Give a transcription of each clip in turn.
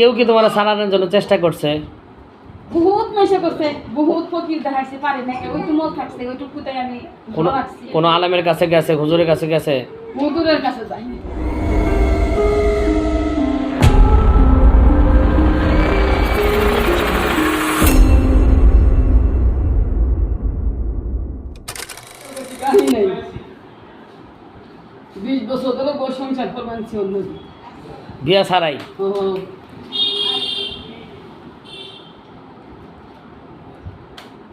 কেউ কি তোমার সারানোর জন্য চেষ্টা করছে? বহুত নেশা করছে বহুত ফকির দেখাইছে পারে না ওই তো মল থাকছে ওইটুকুতে আমি কোনো ভালো রাখছি কোনো আলেমের কাছে গেছে হুজুরের কাছে গেছে? মধুরের কাছে যাইনি। বিশ বছর ধরে বউ সংসার করবানছি অন্য বিয়া ছাড়াই?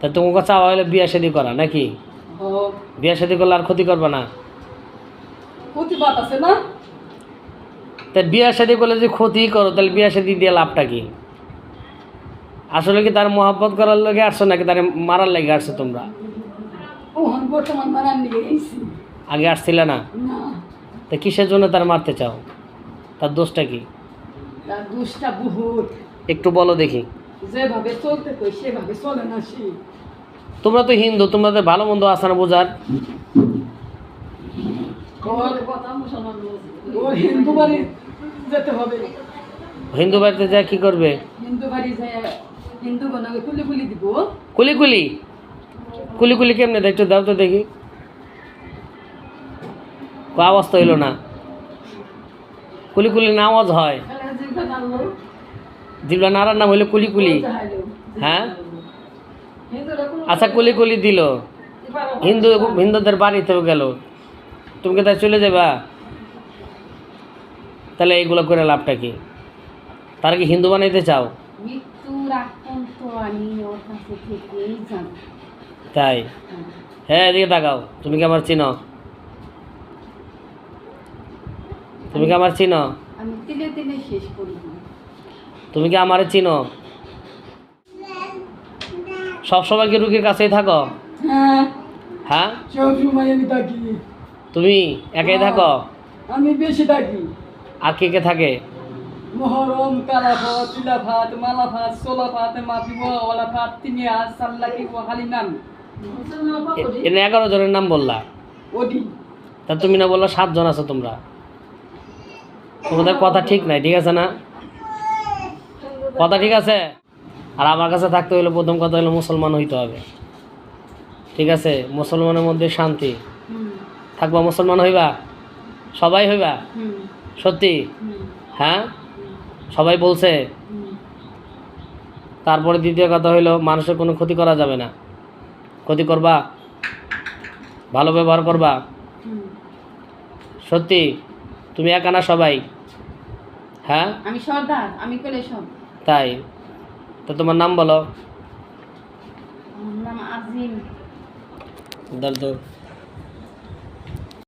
তা তোমাকে চাওয়া হলে বিয়া শাদি করা নাকি? বিয়া শাদি করলে আর ক্ষতি করবে না? আছে না? তা বিয়া শাদি করলে যদি ক্ষতি করো তাহলে বিয়া শাদি দিয়ে লাভটা কি? আসলে কি তার মহাব্বত করার লাগে আসছো নাকি তার মারার লাগে আসছো তোমরা? আগে আসছিলে না? না। তা কিসের জন্য তার মারতে চাও? তার দোষটা কি? তার দুষ্টা বহুত। একটু বলো দেখি। যেভাবে চলতে কই সেভাবে চলে না সে। তোমরা তো হিন্দু তোমাদের ভালো মন্দ আছে না বোঝার হিন্দু বাড়ি যেতে হবে। হিন্দু বাড়িতে যা কি করবে? হিন্দু বাড়ি যায় হিন্দু খুলি খুলি দিব। কুলি কুলি? কুলি কুলি কেমনে? একটু দাও তো দেখি। আওয়াজ তো হইল না। কুলি কুলি না আওয়াজ হয় জিবলা নাড়ার নাম হইল কুলি কুলি। হ্যাঁ? আচ্ছা কুলি কুলি দিল। হিন্দু, হিন্দুদের বাড়িতেও গেল। তুমি কি তাই চলে যাবা? তাহলে এইগুলো করে লাভটা কি? তারা কি হিন্দু বানাইতে চাও? তাই? হ্যাঁ এদিকে তাকাও। তুমি কি আমার চিনো? তুমি কি আমার চিনো? আমি তিলে তিলে শেষ করি। তুমি কি আমারে চিনো? সব সময় কি রুগীর কাছেই থাকো। হ্যাঁ। হ্যাঁ? তুমি একাই থাকো? আমি বেশি থাকি। আর কে কে থাকে? মহরম কালাফাত তিলাফাত মালাফাত সোলাফাত মাফিব ওলাফাত তিনিয়া সাল্লাকি ওয়াহালি নাম। এনে এগারো জনের নাম বললা। তা তুমি না বললা সাতজন আছো তোমরা। তোমাদের কথা ঠিক নাই ঠিক আছে না? কথা ঠিক আছে? আর আমার কাছে থাকতে হলে প্রথম কথা হলো মুসলমান হইতে হবে। ঠিক আছে? মুসলমানের মধ্যে শান্তি। থাকবা মুসলমান হইবা? সবাই হইবা? সত্যি? হ্যাঁ? সবাই বলছে? তারপরে দ্বিতীয় কথা হইল, মানুষের কোনো ক্ষতি করা যাবে না। ক্ষতি করবা? ভালো ব্যবহার করবা? সত্যি? তুমি একা না সবাই? হ্যাঁ? আমি সর্দার, আমি কলে সব। তাই? তো তোমার নাম বলো। নাম আজিম। দল